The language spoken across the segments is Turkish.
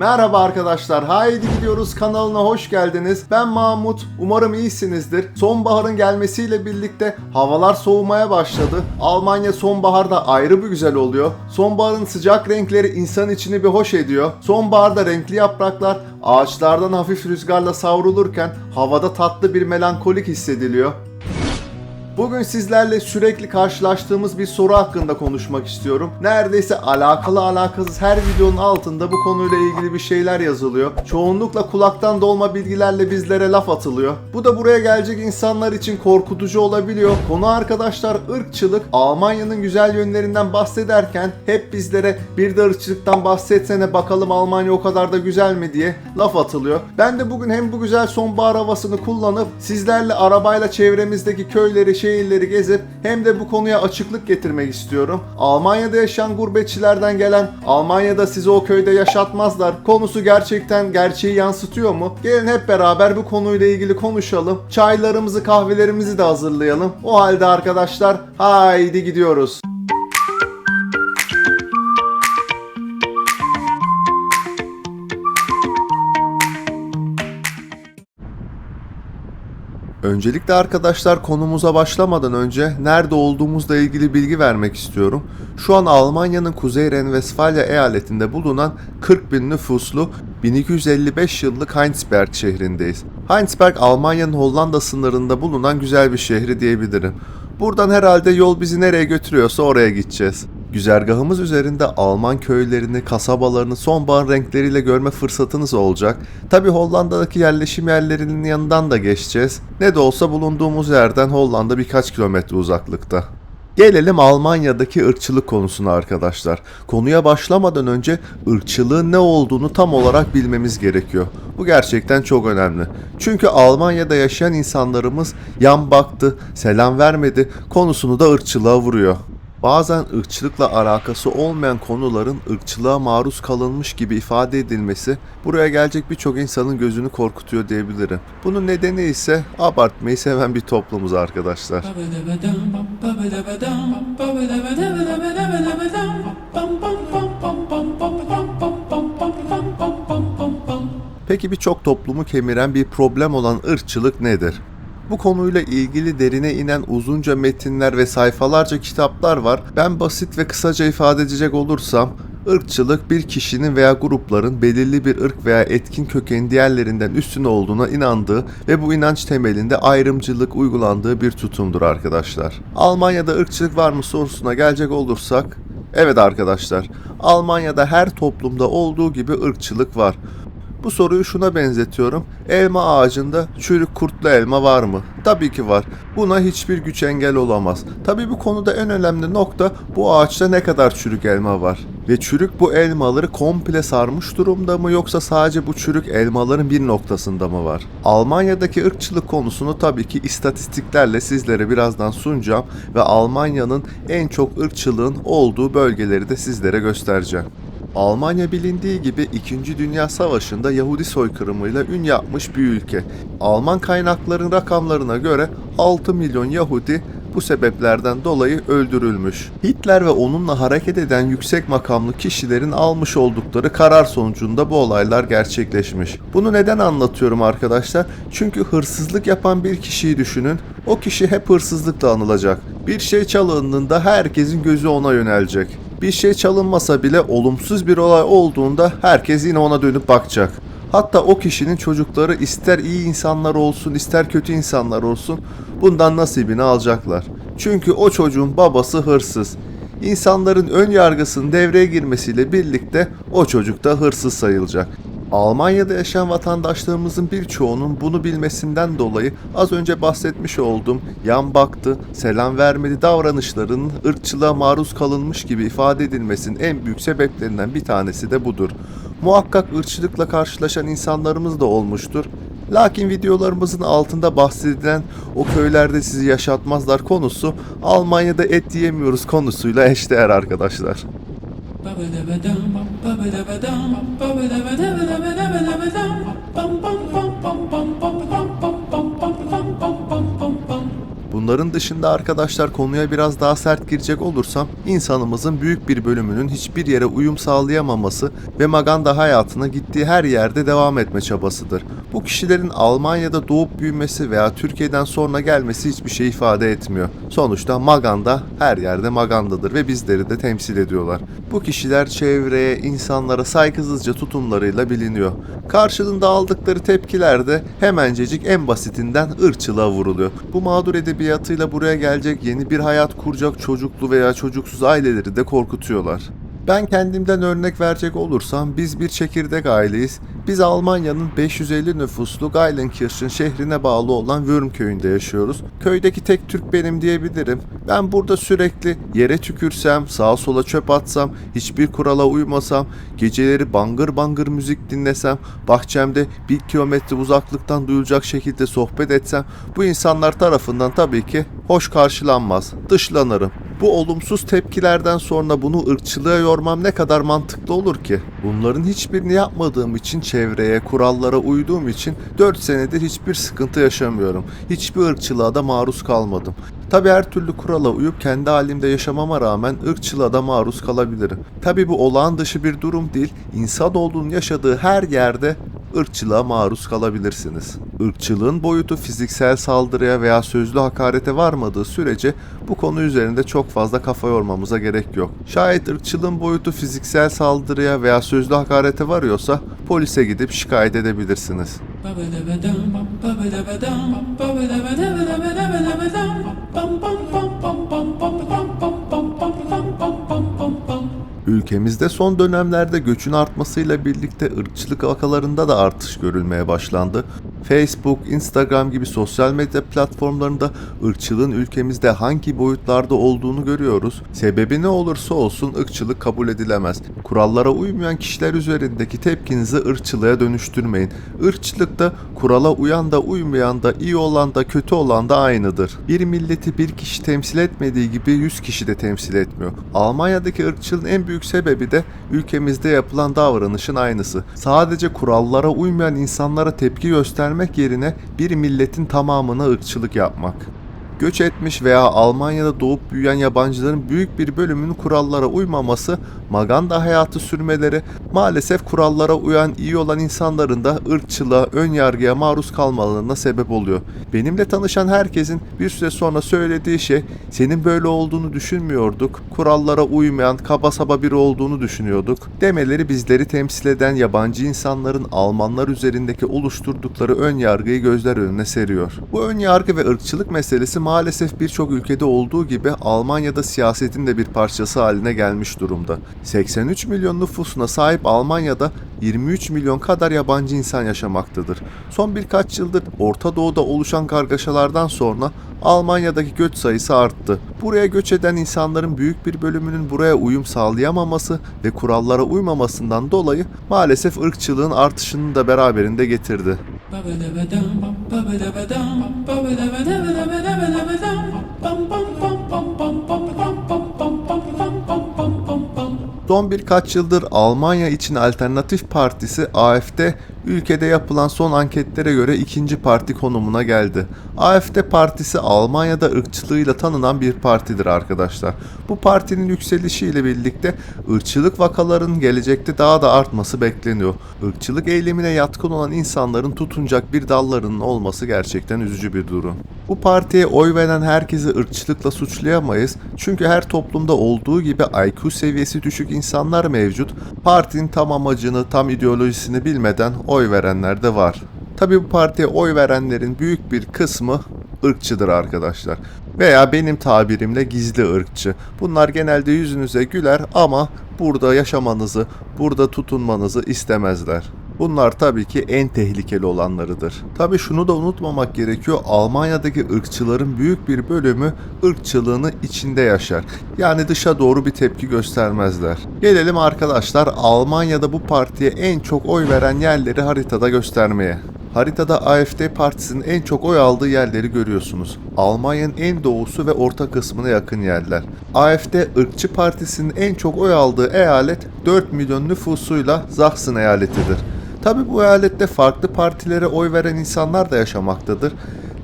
Merhaba arkadaşlar, haydi gidiyoruz kanalına hoş geldiniz. Ben Mahmut, umarım iyisinizdir. Sonbaharın gelmesiyle birlikte havalar soğumaya başladı. Almanya sonbaharda ayrı bir güzel oluyor. Sonbaharın sıcak renkleri insan içini bir hoş ediyor. Sonbaharda renkli yapraklar ağaçlardan hafif rüzgarla savrulurken havada tatlı bir melankolik hissediliyor. Bugün sizlerle sürekli karşılaştığımız bir soru hakkında konuşmak istiyorum. Neredeyse alakalı alakasız her videonun altında bu konuyla ilgili bir şeyler yazılıyor. Çoğunlukla kulaktan dolma bilgilerle bizlere laf atılıyor. Bu da buraya gelecek insanlar için korkutucu olabiliyor. Konu arkadaşlar ırkçılık. Almanya'nın güzel yönlerinden bahsederken hep bizlere bir de ırkçılıktan bahsetsene bakalım Almanya o kadar da güzel mi diye laf atılıyor. Ben de bugün hem bu güzel sonbahar havasını kullanıp sizlerle arabayla çevremizdeki köyleri, şehirleri gezip hem de bu konuya açıklık getirmek istiyorum. Almanya'da yaşayan gurbetçilerden gelen Almanya'da sizi o köyde yaşatmazlar konusu gerçekten gerçeği yansıtıyor mu? Gelin hep beraber bu konuyla ilgili konuşalım. Çaylarımızı kahvelerimizi de hazırlayalım. O halde arkadaşlar haydi gidiyoruz. Öncelikle arkadaşlar konumuza başlamadan önce nerede olduğumuzla ilgili bilgi vermek istiyorum. Şu an Almanya'nın Kuzey Ren-Vesfalya eyaletinde bulunan 40 bin nüfuslu 1255 yıllık Heinsberg şehrindeyiz. Heinsberg Almanya'nın Hollanda sınırında bulunan güzel bir şehri diyebilirim. Buradan herhalde yol bizi nereye götürüyorsa oraya gideceğiz. Güzergahımız üzerinde Alman köylerini, kasabalarını sonbahar renkleriyle görme fırsatınız olacak. Tabi Hollanda'daki yerleşim yerlerinin yanından da geçeceğiz. Ne de olsa bulunduğumuz yerden Hollanda birkaç kilometre uzaklıkta. Gelelim Almanya'daki ırkçılık konusuna arkadaşlar. Konuya başlamadan önce ırkçılığın ne olduğunu tam olarak bilmemiz gerekiyor. Bu gerçekten çok önemli. Çünkü Almanya'da yaşayan insanlarımız yan baktı, selam vermedi konusunu da ırkçılığa vuruyor. Bazen ırkçılıkla alakası olmayan konuların ırkçılığa maruz kalınmış gibi ifade edilmesi buraya gelecek birçok insanın gözünü korkutuyor diyebilirim. Bunun nedeni ise abartmayı seven bir toplumuz arkadaşlar. Peki birçok toplumu kemiren bir problem olan ırkçılık nedir? Bu konuyla ilgili derine inen uzunca metinler ve sayfalarca kitaplar var. Ben basit ve kısaca ifade edecek olursam, ırkçılık bir kişinin veya grupların belirli bir ırk veya etkin kökenin diğerlerinden üstün olduğuna inandığı ve bu inanç temelinde ayrımcılık uygulandığı bir tutumdur arkadaşlar. Almanya'da ırkçılık var mı sorusuna gelecek olursak, evet arkadaşlar, Almanya'da her toplumda olduğu gibi ırkçılık var. Bu soruyu şuna benzetiyorum. Elma ağacında çürük kurtlu elma var mı? Tabii ki var. Buna hiçbir güç engel olamaz. Tabii bu konuda en önemli nokta bu ağaçta ne kadar çürük elma var. Ve çürük bu elmaları komple sarmış durumda mı yoksa sadece bu çürük elmaların bir noktasında mı var? Almanya'daki ırkçılık konusunu tabii ki istatistiklerle sizlere birazdan sunacağım ve Almanya'nın en çok ırkçılığın olduğu bölgeleri de sizlere göstereceğim. Almanya bilindiği gibi 2. Dünya Savaşı'nda Yahudi soykırımıyla ün yapmış bir ülke. Alman kaynakların rakamlarına göre 6 milyon Yahudi bu sebeplerden dolayı öldürülmüş. Hitler ve onunla hareket eden yüksek makamlı kişilerin almış oldukları karar sonucunda bu olaylar gerçekleşmiş. Bunu neden anlatıyorum arkadaşlar? Çünkü hırsızlık yapan bir kişiyi düşünün. O kişi hep hırsızlıkla anılacak. Bir şey çalındığında herkesin gözü ona yönelecek. Bir şey çalınmasa bile olumsuz bir olay olduğunda herkes yine ona dönüp bakacak. Hatta o kişinin çocukları ister iyi insanlar olsun ister kötü insanlar olsun bundan nasibini alacaklar. Çünkü o çocuğun babası hırsız. İnsanların ön yargısının devreye girmesiyle birlikte o çocuk da hırsız sayılacak. Almanya'da yaşayan vatandaşlarımızın birçoğunun bunu bilmesinden dolayı az önce bahsetmiş olduğum yan baktı, selam vermedi davranışlarının ırkçılığa maruz kalınmış gibi ifade edilmesinin en büyük sebeplerinden bir tanesi de budur. Muhakkak ırkçılıkla karşılaşan insanlarımız da olmuştur. Lakin videolarımızın altında bahsedilen o köylerde sizi yaşatmazlar konusu Almanya'da et yiyemiyoruz konusuyla eşdeğer arkadaşlar. Bunların dışında arkadaşlar konuya biraz daha sert girecek olursam insanımızın büyük bir bölümünün hiçbir yere uyum sağlayamaması ve maganda hayatına gittiği her yerde devam etme çabasıdır. Bu kişilerin Almanya'da doğup büyümesi veya Türkiye'den sonra gelmesi hiçbir şey ifade etmiyor. Sonuçta maganda her yerde magandadır ve bizleri de temsil ediyorlar. Bu kişiler çevreye, insanlara saygısızca tutumlarıyla biliniyor. Karşılığında aldıkları tepkiler de hemencecik en basitinden ırkçılığa vuruluyor. Bu mağdur edebiyatıyla buraya gelecek yeni bir hayat kuracak çocuklu veya çocuksuz aileleri de korkutuyorlar. Ben kendimden örnek verecek olursam biz bir çekirdek aileyiz. Biz Almanya'nın 550 nüfuslu Geilenkirchen şehrine bağlı olan Würm köyünde yaşıyoruz. Köydeki tek Türk benim diyebilirim. Ben burada sürekli yere tükürsem, sağa sola çöp atsam, hiçbir kurala uymasam, geceleri bangır bangır müzik dinlesem, bahçemde bir kilometre uzaklıktan duyulacak şekilde sohbet etsem, bu insanlar tarafından tabii ki hoş karşılanmaz, dışlanırım. Bu olumsuz tepkilerden sonra bunu ırkçılığa yormam ne kadar mantıklı olur ki? Bunların hiçbirini yapmadığım için çevreye, kurallara uyduğum için 4 senedir hiçbir sıkıntı yaşamıyorum. Hiçbir ırkçılığa da maruz kalmadım. Tabi her türlü kurala uyup kendi halimde yaşamama rağmen ırkçılığa da maruz kalabilirim. Tabi bu olağan dışı bir durum değil, insanoğlunun yaşadığı her yerde ırkçılığa maruz kalabilirsiniz. Irkçılığın boyutu fiziksel saldırıya veya sözlü hakarete varmadığı sürece bu konu üzerinde çok fazla kafa yormamıza gerek yok. Şayet ırkçılığın boyutu fiziksel saldırıya veya sözlü hakarete varıyorsa polise gidip şikayet edebilirsiniz. Ülkemizde son dönemlerde göçün artmasıyla birlikte ırkçılık vakalarında da artış görülmeye başlandı. Facebook, Instagram gibi sosyal medya platformlarında ırkçılığın ülkemizde hangi boyutlarda olduğunu görüyoruz. Sebebi ne olursa olsun ırkçılık kabul edilemez. Kurallara uymayan kişiler üzerindeki tepkinizi ırkçılığa dönüştürmeyin. Irkçılıkta kurala uyan da uymayan da iyi olan da kötü olan da aynıdır. Bir milleti bir kişi temsil etmediği gibi 100 kişi de temsil etmiyor. Almanya'daki ırkçılığın en büyük sebebi de ülkemizde yapılan davranışın aynısı. Sadece kurallara uymayan insanlara tepki göstermek yerine bir milletin tamamına ırkçılık yapmak. Göç etmiş veya Almanya'da doğup büyüyen yabancıların büyük bir bölümünün kurallara uymaması, maganda hayatı sürmeleri, maalesef kurallara uyan iyi olan insanların da ırkçılığa, ön yargıya maruz kalmalarına sebep oluyor. Benimle tanışan herkesin bir süre sonra söylediği şey, senin böyle olduğunu düşünmüyorduk, kurallara uymayan, kaba saba biri olduğunu düşünüyorduk demeleri bizleri temsil eden yabancı insanların Almanlar üzerindeki oluşturdukları ön yargıyı gözler önüne seriyor. Bu ön yargı ve ırkçılık meselesi maalesef birçok ülkede olduğu gibi Almanya'da siyasetin de bir parçası haline gelmiş durumda. 83 milyon nüfusuna sahip Almanya'da 23 milyon kadar yabancı insan yaşamaktadır. Son birkaç yıldır Orta Doğu'da oluşan kargaşalardan sonra Almanya'daki göç sayısı arttı. Buraya göç eden insanların büyük bir bölümünün buraya uyum sağlayamaması ve kurallara uymamasından dolayı maalesef ırkçılığın artışını da beraberinde getirdi. Son birkaç yıldır Almanya için Alternatif Partisi AFD ülkede yapılan son anketlere göre ikinci parti konumuna geldi. AFD partisi Almanya'da ırkçılığıyla tanınan bir partidir arkadaşlar. Bu partinin yükselişiyle birlikte ırkçılık vakalarının gelecekte daha da artması bekleniyor. Irkçılık eylemine yatkın olan insanların tutunacak bir dallarının olması gerçekten üzücü bir durum. Bu partiye oy veren herkesi ırkçılıkla suçlayamayız. Çünkü her toplumda olduğu gibi IQ seviyesi düşük insanlar mevcut. Partinin tam amacını, tam ideolojisini bilmeden oy verenler de var. Tabi bu partiye oy verenlerin büyük bir kısmı ırkçıdır arkadaşlar. Veya benim tabirimle gizli ırkçı. Bunlar genelde yüzünüze güler ama burada yaşamanızı, burada tutunmanızı istemezler. Bunlar tabii ki en tehlikeli olanlarıdır. Tabii şunu da unutmamak gerekiyor. Almanya'daki ırkçıların büyük bir bölümü ırkçılığını içinde yaşar. Yani dışa doğru bir tepki göstermezler. Gelelim arkadaşlar Almanya'da bu partiye en çok oy veren yerleri haritada göstermeye. Haritada AFD partisinin en çok oy aldığı yerleri görüyorsunuz. Almanya'nın en doğusu ve orta kısmına yakın yerler. AFD ırkçı partisinin en çok oy aldığı eyalet 4 milyon nüfusuyla Sachsen eyaletidir. Tabi bu eyalette farklı partilere oy veren insanlar da yaşamaktadır.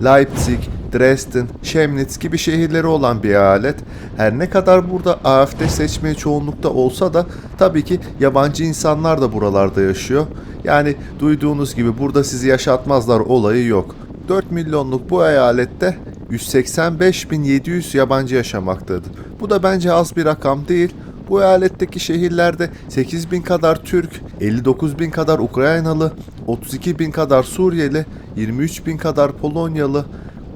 Leipzig, Dresden, Chemnitz gibi şehirleri olan bir eyalet. Her ne kadar burada AFD seçmeni çoğunlukta olsa da tabii ki yabancı insanlar da buralarda yaşıyor. Yani duyduğunuz gibi burada sizi yaşatmazlar olayı yok. 4 milyonluk bu eyalette 185.700 yabancı yaşamaktadır. Bu da bence az bir rakam değil. Bu eyaletteki şehirlerde 8 bin kadar Türk, 59 bin kadar Ukraynalı, 32 bin kadar Suriyeli, 23 bin kadar Polonyalı,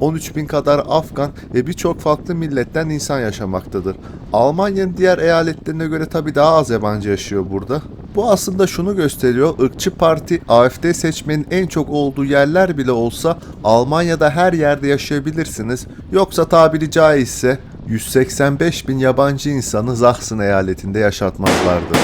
13 bin kadar Afgan ve birçok farklı milletten insan yaşamaktadır. Almanya'nın diğer eyaletlerine göre tabii daha az yabancı yaşıyor burada. Bu aslında şunu gösteriyor, ırkçı parti AFD seçmenin en çok olduğu yerler bile olsa Almanya'da her yerde yaşayabilirsiniz. Yoksa tabiri caizse 185 bin yabancı insanı Sachsen eyaletinde yaşatmazlardı.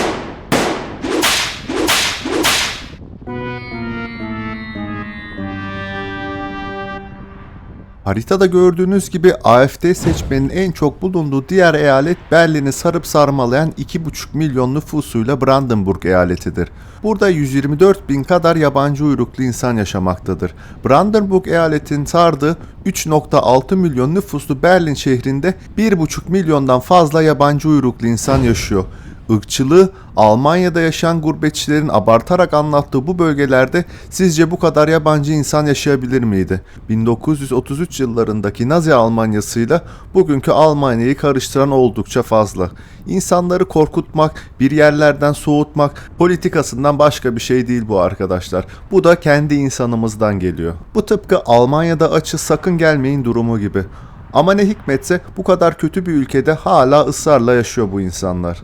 Haritada gördüğünüz gibi AFD seçmenin en çok bulunduğu diğer eyalet Berlin'i sarıp sarmalayan 2,5 milyon nüfusuyla Brandenburg eyaletidir. Burada 124 bin kadar yabancı uyruklu insan yaşamaktadır. Brandenburg eyaletin sardığı 3.6 milyon nüfuslu Berlin şehrinde 1,5 milyondan fazla yabancı uyruklu insan yaşıyor. Irkçılığı Almanya'da yaşayan gurbetçilerin abartarak anlattığı bu bölgelerde sizce bu kadar yabancı insan yaşayabilir miydi? 1933 yıllarındaki Nazi Almanyasıyla bugünkü Almanya'yı karıştıran oldukça fazla. İnsanları korkutmak, bir yerlerden soğutmak politikasından başka bir şey değil bu arkadaşlar. Bu da kendi insanımızdan geliyor. Bu tıpkı Almanya'da açı sakın gelmeyin durumu gibi. Ama ne hikmetse bu kadar kötü bir ülkede hala ısrarla yaşıyor bu insanlar.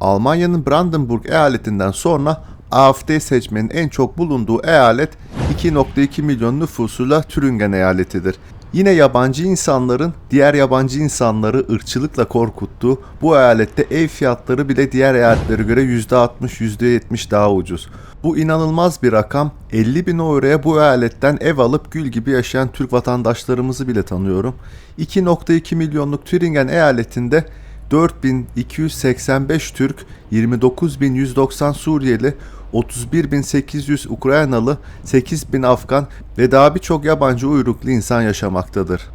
Almanya'nın Brandenburg eyaletinden sonra AFD seçmenin en çok bulunduğu eyalet 2.2 milyon nüfusuyla Türingen eyaletidir. Yine yabancı insanların diğer yabancı insanları ırkçılıkla korkuttuğu bu eyalette ev fiyatları bile diğer eyaletlere göre %60 %70 daha ucuz. Bu inanılmaz bir rakam. 50 bin euroya bu eyaletten ev alıp gül gibi yaşayan Türk vatandaşlarımızı bile tanıyorum. 2.2 milyonluk Türingen eyaletinde 4285 Türk, 29190 Suriyeli, 31800 Ukraynalı, 8000 Afgan ve daha birçok yabancı uyruklu insan yaşamaktadır.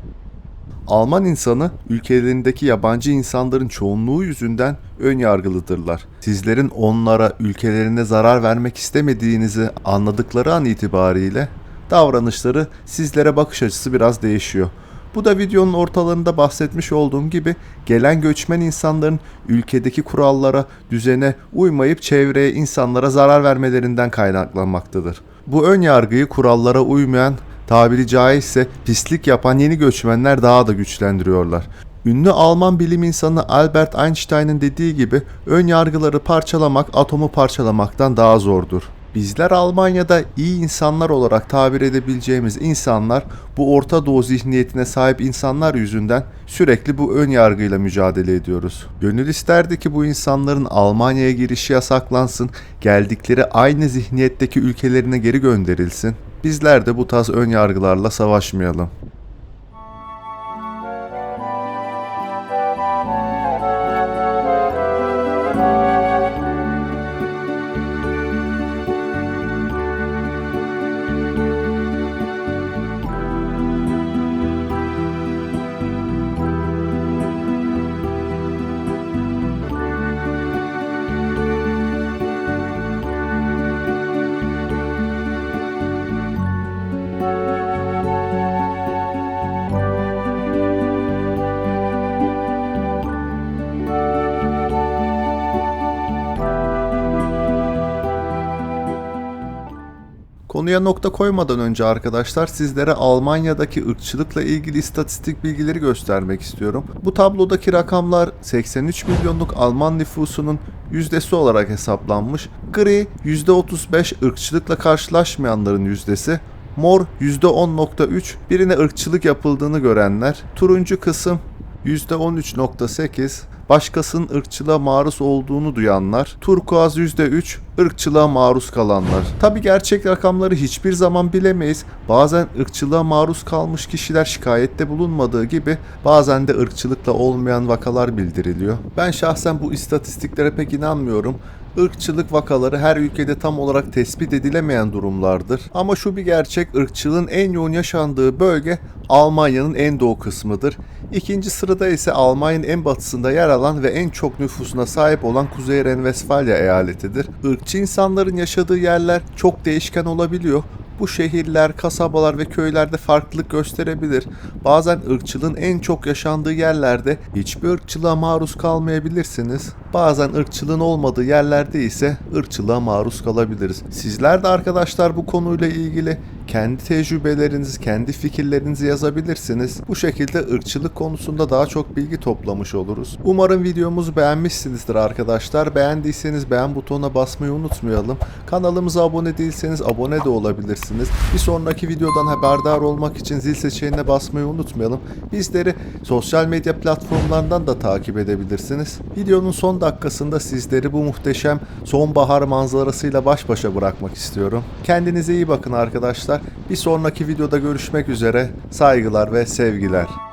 Alman insanı ülkelerindeki yabancı insanların çoğunluğu yüzünden ön yargılıdırlar. Sizlerin onlara ülkelerine zarar vermek istemediğinizi anladıkları an itibariyle davranışları sizlere bakış açısı biraz değişiyor. Bu da videonun ortalarında bahsetmiş olduğum gibi gelen göçmen insanların ülkedeki kurallara, düzene uymayıp çevreye, insanlara zarar vermelerinden kaynaklanmaktadır. Bu ön yargıyı kurallara uymayan, tabiri caizse pislik yapan yeni göçmenler daha da güçlendiriyorlar. Ünlü Alman bilim insanı Albert Einstein'ın dediği gibi ön yargıları parçalamak atomu parçalamaktan daha zordur. Bizler Almanya'da iyi insanlar olarak tabir edebileceğimiz insanlar bu Orta Doğu zihniyetine sahip insanlar yüzünden sürekli bu ön yargıyla mücadele ediyoruz. Gönül isterdi ki bu insanların Almanya'ya girişi yasaklansın, geldikleri aynı zihniyetteki ülkelerine geri gönderilsin. Bizler de bu tarz ön yargılarla savaşmayalım. Konuya nokta koymadan önce arkadaşlar sizlere Almanya'daki ırkçılıkla ilgili istatistik bilgileri göstermek istiyorum. Bu tablodaki rakamlar 83 milyonluk Alman nüfusunun yüzdesi olarak hesaplanmış. Gri %35 ırkçılıkla karşılaşmayanların yüzdesi. Mor %10.3 birine ırkçılık yapıldığını görenler. Turuncu kısım %13.8 başkasının ırkçılığa maruz olduğunu duyanlar, turkuaz %3, ırkçılığa maruz kalanlar. Tabi gerçek rakamları hiçbir zaman bilemeyiz. Bazen ırkçılığa maruz kalmış kişiler şikayette bulunmadığı gibi bazen de ırkçılıkla olmayan vakalar bildiriliyor. Ben şahsen bu istatistiklere pek inanmıyorum. Irkçılık vakaları her ülkede tam olarak tespit edilemeyen durumlardır. Ama şu bir gerçek, ırkçılığın en yoğun yaşandığı bölge Almanya'nın en doğu kısmıdır. İkinci sırada ise Almanya'nın en batısında yer alan ve en çok nüfusuna sahip olan Kuzey Ren-Vesfalya eyaletidir. Irkçı insanların yaşadığı yerler çok değişken olabiliyor. Bu şehirler, kasabalar ve köylerde farklılık gösterebilir. Bazen ırkçılığın en çok yaşandığı yerlerde hiçbir ırkçılığa maruz kalmayabilirsiniz. Bazen ırkçılığın olmadığı yerlerde ise ırkçılığa maruz kalabiliriz. Sizler de arkadaşlar bu konuyla ilgili kendi tecrübelerinizi, kendi fikirlerinizi yazabilirsiniz. Bu şekilde ırkçılık konusunda daha çok bilgi toplamış oluruz. Umarım videomuzu beğenmişsinizdir arkadaşlar. Beğendiyseniz beğen butonuna basmayı unutmayalım. Kanalımıza abone değilseniz abone de olabilirsiniz. Bir sonraki videodan haberdar olmak için zil seçeneğine basmayı unutmayalım. Bizleri sosyal medya platformlarından da takip edebilirsiniz. Videonun son dakikasında sizleri bu muhteşem sonbahar manzarasıyla baş başa bırakmak istiyorum. Kendinize iyi bakın arkadaşlar. Bir sonraki videoda görüşmek üzere. Saygılar ve sevgiler.